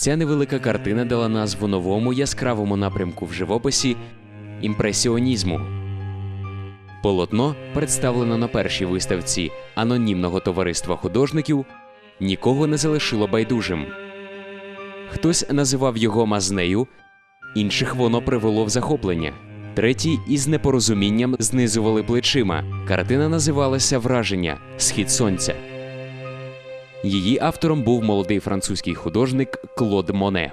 Ця невелика картина дала назву новому яскравому напрямку в живописі імпресіонізму. Полотно, представлено на першій виставці анонімного товариства художників, нікого не залишило байдужим. Хтось називав його мазнею, інших воно привело в захоплення. Треті із непорозумінням знизували плечима. Картина називалася Враження Схід сонця. Її автором був молодий французький художник Клод Моне.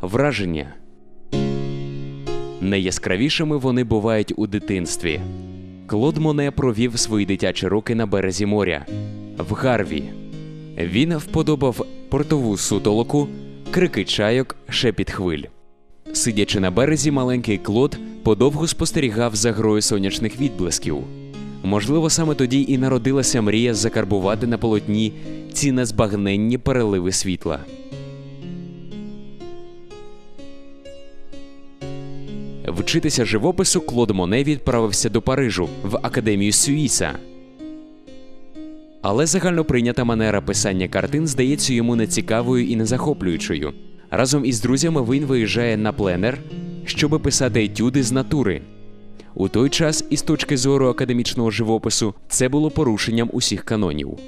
Враження. Найяскравішими вони бувають у дитинстві. Клод Моне провів свої дитячі роки на березі моря в Гарві. Він вподобав портову сутолоку, крики чайок, шепіт хвиль. Сидячи на березі, маленький Клод подовго спостерігав за грою сонячних відблисків. Можливо, саме тоді і народилася мрія закарбувати на полотні ці незбагненні переливи світла. Вчитися живопису Клод Моне відправився до Парижу в академію Сюїса. Але загальноприйнята манера писання картин здається йому нецікавою і незахоплюючою. Разом із друзями він виїжджає на пленер, щоб писати етюди з натури. У той час, із точки зору академічного живопису, це було порушенням усіх канонів.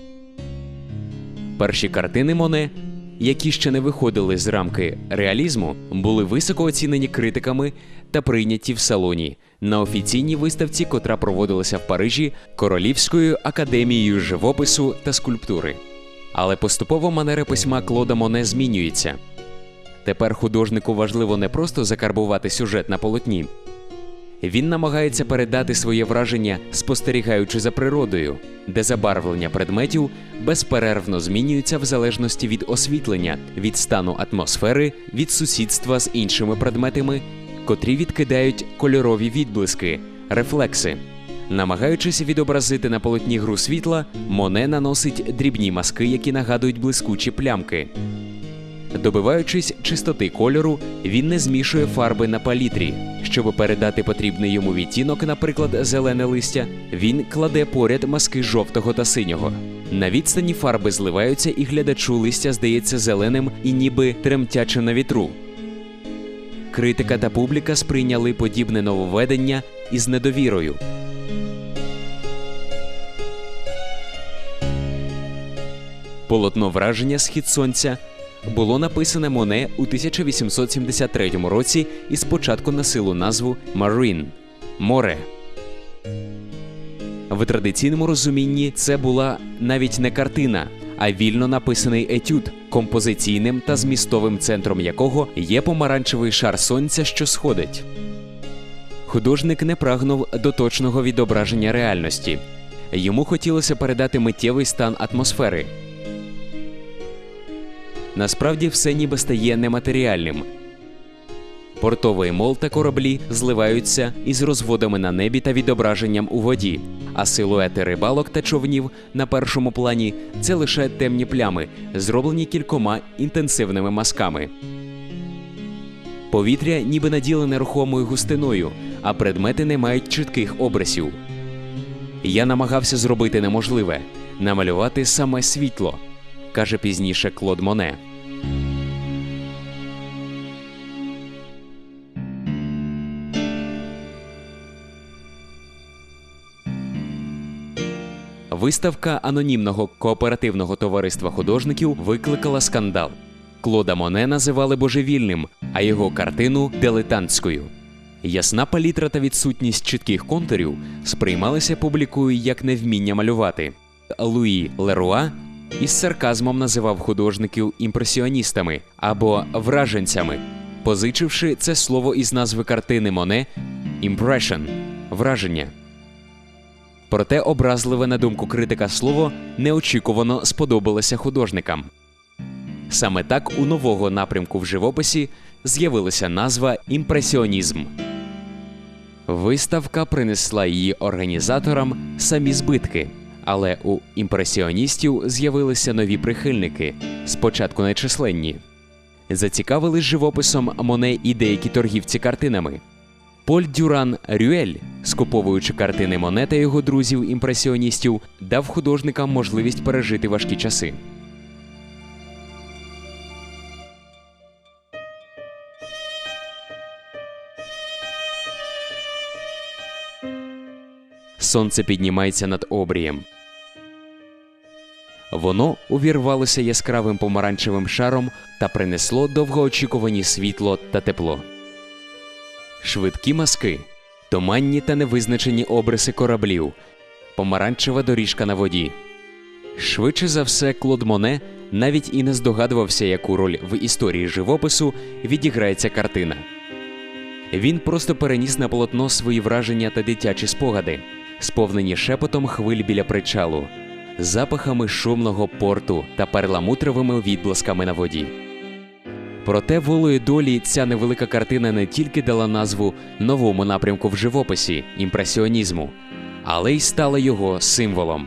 Перші картини Моне, які ще не виходили з рамки реалізму, були високо оцінені критиками та прийняті в салоні на офіційній виставці, котра проводилася в Парижі Королівською академією живопису та скульптури. Але поступово манера письма Клода Моне змінюється. Тепер художнику важливо не просто закарбувати сюжет на полотні. Він намагається передати своє враження, спостерігаючи за природою, де забарвлення предметів безперервно змінюються в залежності від освітлення, від стану атмосфери, від сусідства з іншими предметами, котрі відкидають кольорові відблиски, рефлекси. Намагаючись відобразити на полотні гру світла, Моне наносить дрібні маски, які нагадують блискучі плямки. Добиваючись чистоти кольору, він не змішує фарби на палітрі. Щоб передати потрібний йому відтінок, наприклад, зелене листя, він кладе поряд маски жовтого та синього. На відстані фарби зливаються, і глядачу листя здається зеленим і ніби тремтяче на вітру. Критика та публіка сприйняли подібне нововведення із недовірою. Полотно враження Схід сонця було написане Моне у 1873 році і спочатку носило назву Marine – море. В традиційному розумінні це була навіть не картина, а вільно написаний етюд, композиційним та змістовим центром якого є помаранчевий шар сонця, що сходить. Художник не прагнув до точного відображення реальності. Йому хотілося передати миттєвий стан атмосфери. Насправді все ніби стає нематеріальним. Портовий мол та кораблі зливаються із розводами на небі та відображенням у воді, а силуети рибалок та човнів на першому плані це лише темні плями, зроблені кількома інтенсивними мазками. Повітря ніби наділене рухомою густиною, а предмети не мають чітких обрисів. Я намагався зробити неможливе намалювати саме світло, каже пізніше Клод Моне. Виставка анонімного кооперативного товариства художників викликала скандал. Клода Моне називали божевільним, а його картину дилетантською. Ясна палітра та відсутність чітких контурів сприймалися публікою як невміння малювати. Луї Леруа із сарказмом називав художників імпресіоністами або враженцями, позичивши це слово із назви картини Моне «impression» – враження. Проте образливе на думку критика слово неочікувано сподобалося художникам. Саме так у нового напрямку в живописі з'явилася назва імпресіонізм. Виставка принесла її організаторам самі збитки, але у імпресіоністів з'явилися нові прихильники, спочатку нечисленні. Зацікавились живописом Моне і деякі торгівці картинами. Поль Дюран Рюель, скуповуючи картини Моне та його друзів імпресіоністів, дав художникам можливість пережити важкі часи. Сонце піднімається над обрієм. Воно увірвалося яскравим помаранчевим шаром та принесло довгоочікувані світло та тепло. Швидкі маски, туманні та невизначені обриси кораблів, помаранчева доріжка на воді. Швидше за все, Клод Моне навіть і не здогадувався, яку роль в історії живопису відіграє ця картина. Він просто переніс на полотно свої враження та дитячі спогади, сповнені шепотом хвиль біля причалу, запахами шумного порту та перламутровими відблисками на воді. Проте волею долі ця невелика картина не тільки дала назву новому напрямку в живописі імпресіонізму, але й стала його символом.